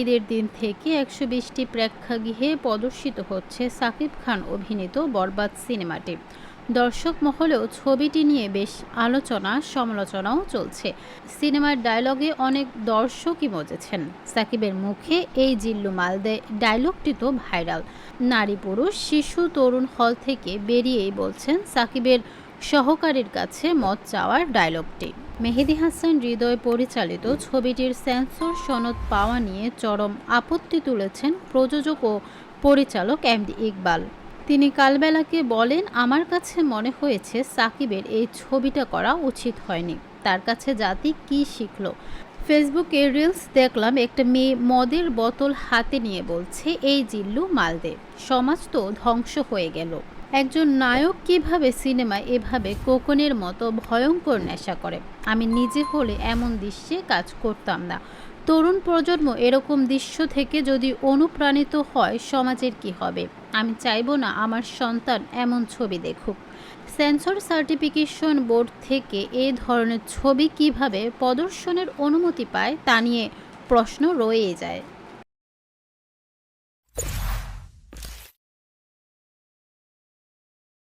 ঈদের দিন থেকে একশো বিশটি প্রেক্ষাগৃহে প্রদর্শিত হচ্ছে সাকিব খান অভিনীত বরবাদ সিনেমাটি। দর্শক মহলেও ছবিটি নিয়ে বেশ আলোচনা, সমালোচনাও চলছে। সিনেমার ডায়লগে অনেক দর্শকই মজেছেন। সাকিবের মুখে এই জিল্লু মালদে ডায়লগটি তো ভাইরাল। নারী পুরুষ, শিশু, তরুণ হল থেকে বেরিয়েই বলছেন সাকিবের সহকারীর কাছে মত চাওয়ার ডায়লগটি মেহেদি হাসান হৃদয় পরিচালিত ছবিটির সেন্সর সনদ পাওয়া নিয়ে চরম আপত্তি তুলেছেন প্রযোজক ও পরিচালক এমডি ইকবাল। তিনি কালবেলাকে বলেন, আমার কাছে মনে হয়েছে সাকিবের এই ছবিটা করা উচিত হয়নি। তার কাছে জাতি কি শিখলো? ফেসবুকে রিলস দেখলাম, একটা মেয়ে মদের বোতল হাতে নিয়ে বলছে, এই জিল্লু মালদে। সমাজ তো ধ্বংস হয়ে গেল। একজন নায়ক কীভাবে সিনেমায় এভাবে কোকনের মতো ভয়ঙ্কর নেশা করে? আমি নিজে হলে এমন দৃশ্যে কাজ করতাম না। তরুণ প্রজন্ম এরকম দৃশ্য থেকে যদি অনুপ্রাণিত হয়, সমাজের কি হবে? আমি চাইব না আমার সন্তান এমন ছবি দেখুক। সেন্সর সার্টিফিকেশন বোর্ড থেকে এ ধরনের ছবি কীভাবে প্রদর্শনের অনুমতি পায়, তা নিয়ে প্রশ্ন রয়েই যায়।